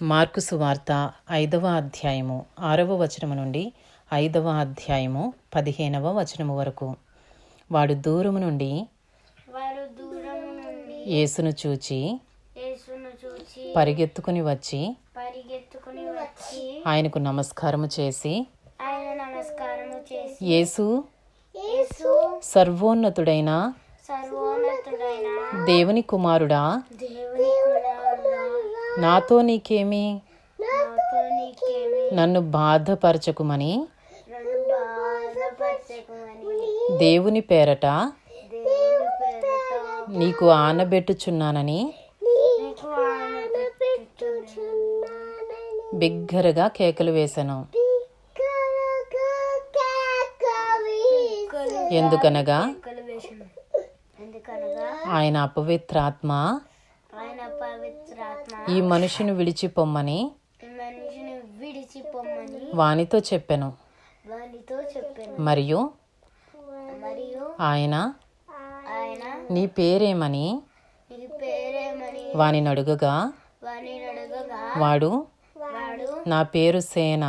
Mark సువార్త ఐదవ అధ్యాయము ఆరవ వచనము నుండి ఐదవ అధ్యాయము పదిహేనవ వచనము వరకు. వాడు దూరము నుండి వారు దూరం నుండి యేసును చూచి పరిగెత్తుకుని వచ్చి ఆయనకు నమస్కారము చేసి యేసు సర్వోన్నతుడైన దేవుని కుమారుడా నాతో నీకేమి? నన్ను బాధపరచకుమని? దేవుని పేరట నీకు ఆనబెట్టుచున్నానని? బిగ్గరగా కేకలు వేశాను ఎందుకనగా? ఆయన అపవిత్రాత్మ ఈ మనుషుని విడిచిపొమ్మని మనిషిని విడిచిపోమ్మని వానితో చెప్పెను. వానితో చెప్పాను. మరియు మరియు ఆయన ఆయన నీ పేరేమని నీ పేరేమని వానిని అడుగగా వాని అడగగా వాడు వాడు నా పేరు సేన.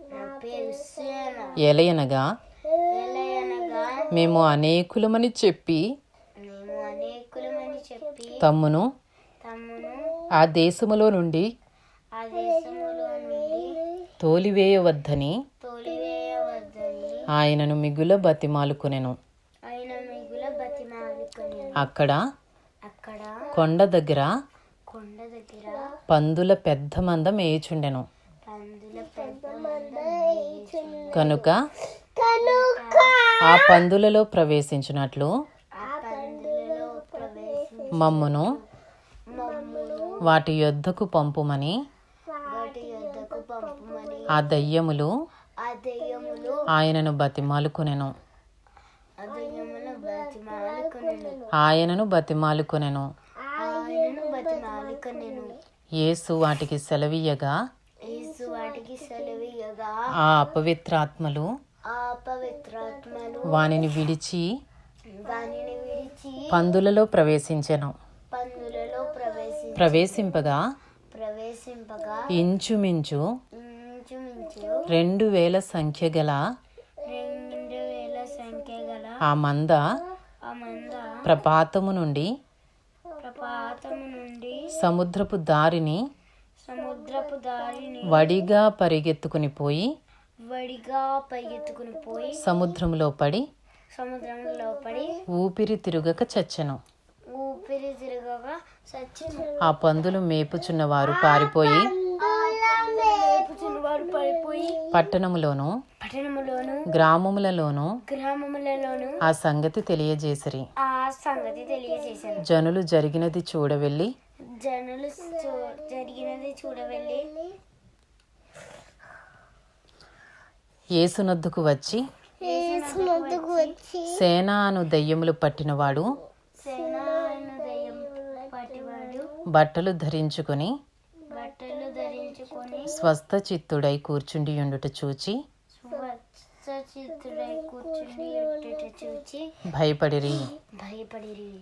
నా పేరు సేన. ఎలయనగా ఎలయనగా మేము అనేకులమని చెప్పి మేము అనేకులమని చెప్పి తమ్మును తమ్మును ఆ దేశములో నుండి తోలివేయవద్దని ఆయనను మిగుల బతిమాలుకునెను. అక్కడ కొండ దగ్గర పందుల పెద్ద మంద మేయుచుండెను. కనుక ఆ పందులలో ప్రవేశించినట్లు మమ్మును వాటి యొద్దకు పంపుమని ఆ దయ్యములు ఆయనను బతిమాలుకొనెను. ఆయనను బతిమాలుకొనెను. యేసు వాటికి సెలవీయగా ఆ అపవిత్రాత్మలు వానిని విడిచి పందులలో ప్రవేశించెను. ప్రవేశింపగా ప్రవేశింపగా ఇంచుమించు రెండు వేల సంఖ్య గల ఆ మంద ప్రపాతము నుండి సముద్రపు దారిని సముద్రపు దారిని వడిగా పరిగెత్తుకుని పోయి వడిగా పరిగెత్తుకుని పోయి సముద్రములో పడి సముద్రంలో పడి ఊపిరి తిరుగక చచ్చెను. ఆ పందులు మేపుచున్న వారు పారిపోయి పట్టణములోను పట్టణములోను గ్రామములలోను గ్రామములలోను ఆ సంగతి తెలియజేసిరి. ఆ సంగతి జనులు జరిగినది చూడవెళ్ళి జనులు చూ- జరిగినది చూడవెళ్ళి యేసునొద్దుకు వచ్చి సేన అను దయ్యములు పట్టినవాడు సేనాను బట్టలు ధరించుకుని బట్టలు ధరించుకొని స్వస్థ చిత్తుడై కూర్చుండియుండుట చూచి భయపడిరి. భయపడిరి.